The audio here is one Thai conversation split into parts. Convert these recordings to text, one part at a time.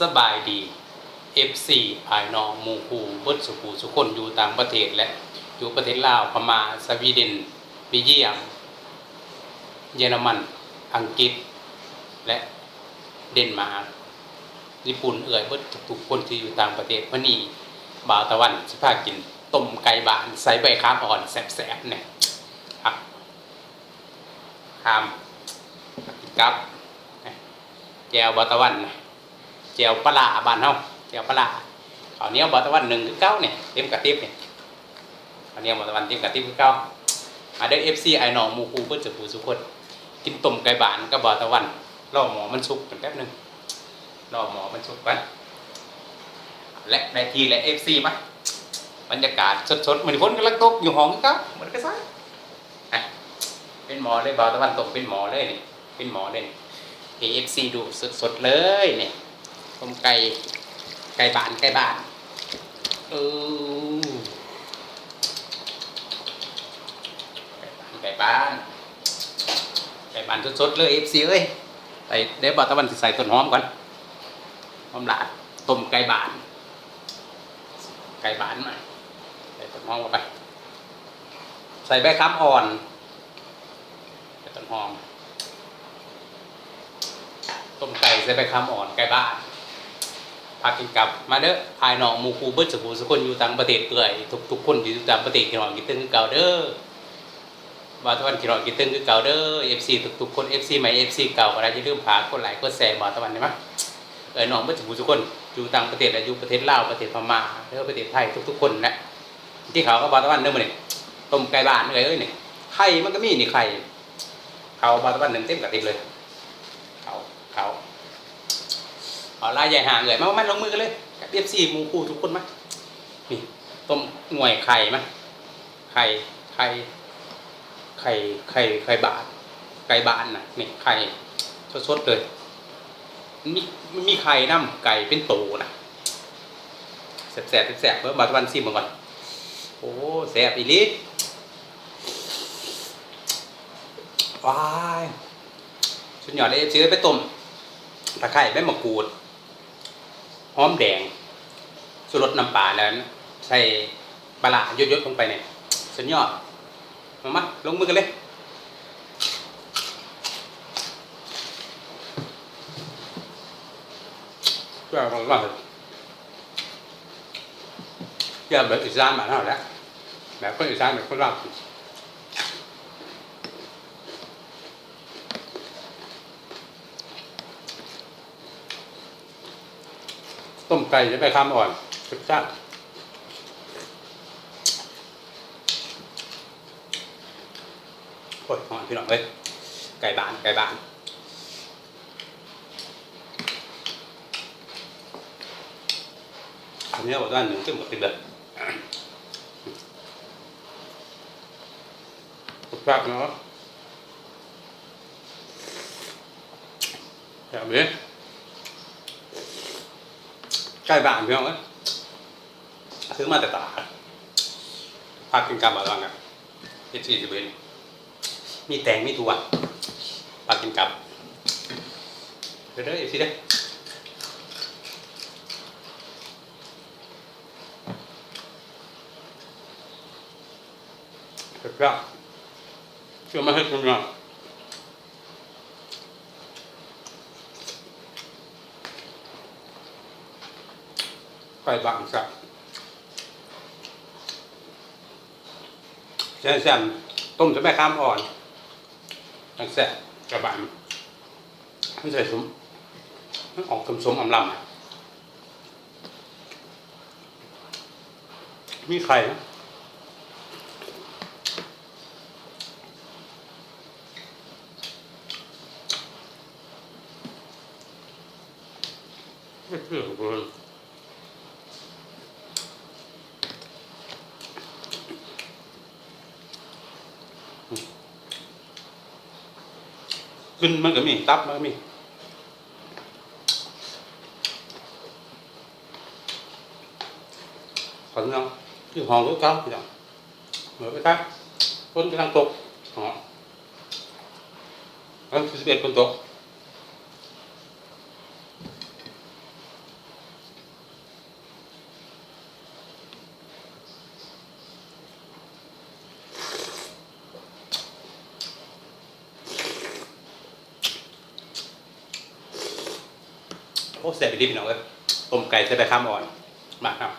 สบายดี FC ภายนอกมูคูเบิดสุขูสุคนอยู่ต่างประเทศและอยู่ประเทศลาวพม่าสวีเดนบลเยียม เยอรมัน อังกฤษ และเดนมาร์กญี่ปุ่นเอ่ยเบิดทุกคนที่อยู่ต่างประเทศวันนี้บ่าวตะวันสิพากินต้มไก่บานใส่ใบข้ามอ่อนแสบๆเนี่ยอะข้ามกินกับแจวบ่าวตะวันนะ แจวปลาร้าบ้านเฮาแจวปลาข้าวเหนียวบ่าวตะวันหนึ่งคือเก้าเนี่ยเต็มกระติบเนี่ยข้าวเหนียวบ่าวตะวันเต็มกระติบคือเก้ามาเด้อ FC ไอ้น้องมูคูเพิ่นจะผูสุคนกินต้มไก่บานกับบอตะวันรอหมอมันสุกกันแป๊บหนึงรอหมอมันสุกไปและในทีและเอฟซีมาบรรยากาศสดๆเหมือนฝนกำลังตกอยู่ห้องครับเหมือนกันซะอะเป็นหมอเลยบอตะวันตกเป็นหมอเลยนี่เป็นหมอเลยเอฟซีดูสดๆเลยเนี่ย ต้มไก่ไก่บานไก่บานเออไก่บานไก่บานไก่บานสดๆเลยเอฟซีเอ้ยใส่เดี๋ยวบอกตะวันใส่ต้นหอมก่อนหอมหลาดต้มไก่บาน ไก่บานมาใส่ต้นหอมเข้าไป ใส่ใบค้ำอ่อนใส่ต้นหอมต้มไก่ใส่ใบค้ำอ่อนไก่บ้าน พากินกลับมาเด้อภายนอกหมูคูเบิดสกูสกคนอยู่ต่างประเทศเกลือยทุกทุกคนอยู่ต่างประเทศที่นอนกินตึ้งคือเก่าเด้อบาตะวันกินรอกินตึ้งคือเก่าเด้อ FC ทุกๆคน FC ใหม่ FC เก่าอะไรอย่าลืมฝากกดไลค์กดแชร์บาตะวันได้มั้ยเอ้ยน้องเบ่ทุกคนอยู่ต่างประเทศและอยู่ประเทศลาวประเทศพม่าเด้อประเทศไทยทุกๆคนนะที่เขาก็บาตะวันเด้อมื้อนี้ต้มไก่บ้านเอ้ยเอ้ยนี่ยไข่มันก็มีนี่ไข่เขาบาตะวันหนึ่งเต็มกระติบเลยเขาเขา เอาลายใหญ่ห่างเลยมามาลงมือกันเลยกับ FC หมู่คู่ทุกคนมานี่ต้มหน่วยไข่มาไข่ไข่ไข่ไข่ไข่บาทไก่บานนะนี่ไข่สดๆเลยมีมีไข่น้ำไก่เป็นโตนะแสบแสบแสบเพิ่มบาทวันซิมาก่อนโอ้แสบอีลิว้ายชุดหยอดเลยซื้อไปต้มตะไคร้ใบมะกรูด หอมแดงสุรสน้ำปลาแล้วใส่ปลาร้ายดๆลงไปเนี่ยสุดยอดมามาลงมือกันเลยก็ของเราอย่าแบบอีสานมาเท่าแล้วแบบคนอีสานแบบคนราต้ ก่จะไปคำอ่อนรสชาติโอ้ยหอมพี่น้องเอ้ยไก่บาน ไก่บานอันนี้บอกว่าหนึ่งขึ้นหมดติดเลยสุดยอดเนาะแบบนี้ ไก่บานพี่น้องเอ้ยซื้อมาแต่ตลาดพักกินกับอะไรบ้างอะเจ็ดสี่สิบเอ็ดมีแตงมีถั่วปลากินกับเดี๋ยวเด้ออีกทีเด้อเดี๋ยวก็เชื่อมาให้คุณนะ ไก่บางสักแซ่บต้มจะแม่ข้ามอ่อนตั้งแซ่บกระบานไม่ใส่สมมันออกสมสมอำลำมีไข่นะไม่เชื่อเลย ขึ้นมันก็มีตับมันก็มีขอเงคือหอมก็เก้าพี่น้องเหมือนไปครับคนกำลังตกหอมแล้วสิบเอ็ดคนตก โอ้แซ่บไปดิพี่น้องเอ้ยต้มไก่ใส่ใบข้ามอ่อนมาครับ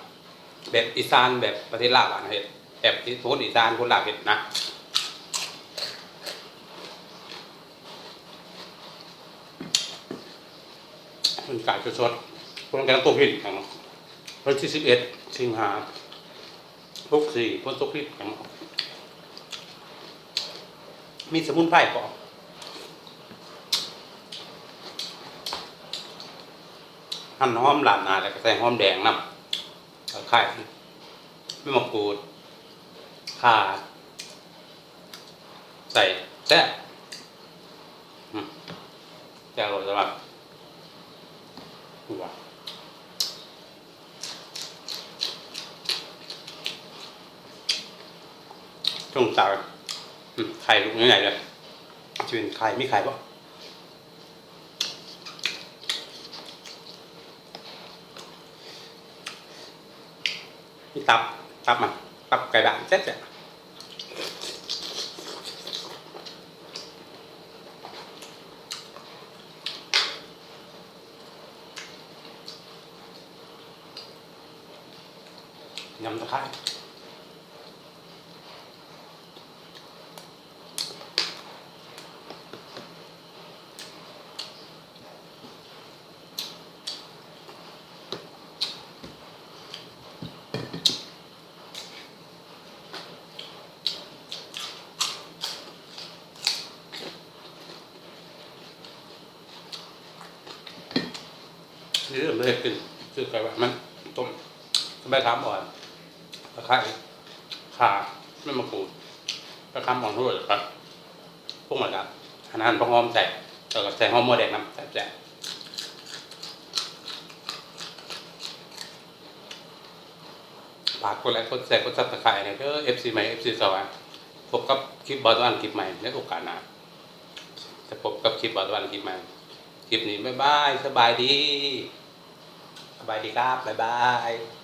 แบบอีสานแบบประเทศลาวอะนะเฮ็ดแบบที่คนอีสานคนลาวเฮ็ดนะมันไก่สดๆคนกำลังตกหินครับวันที่สิบเอ็ดสิงหาพกสี่พ้นตกหินครับมีสมุนไพรก่อน หั่นหอมหลานนาแล้วก็ใส่หอมแดงน้ำไข่ไม่มะกรูดข่าใส่แซ่แซ่บเลยสำหรับหัวช่วงตาไข่ลูกใหญ่เลยจะเป็นไข่ไม่ไข่ปะ นี่ตับตับมันตับไก่ด่ ที่เลยขึ้นคือไก่ว่ามันต้มใบขามอ่อนตะไคร้ข่าไม่มะกรูดตะคำอ่อนทั่วเลยครับพวกมันครับอาหารพอหอมใส่แล้วก็ใส่หอมหัวแดงน้ำใส่แซ่บฝากกดไลค์กดแชร์กดซับสไครต์นะเด้อ FC ใหม่ FC สว่างพบกับคลิปบอลวันคลิปใหม่ในโอกาสหน้าจะพบกับคลิปบอลวันคลิปใหม่คลิปนี้บ๊ายบายสบายดี บายดีครับ บ๊ายบาย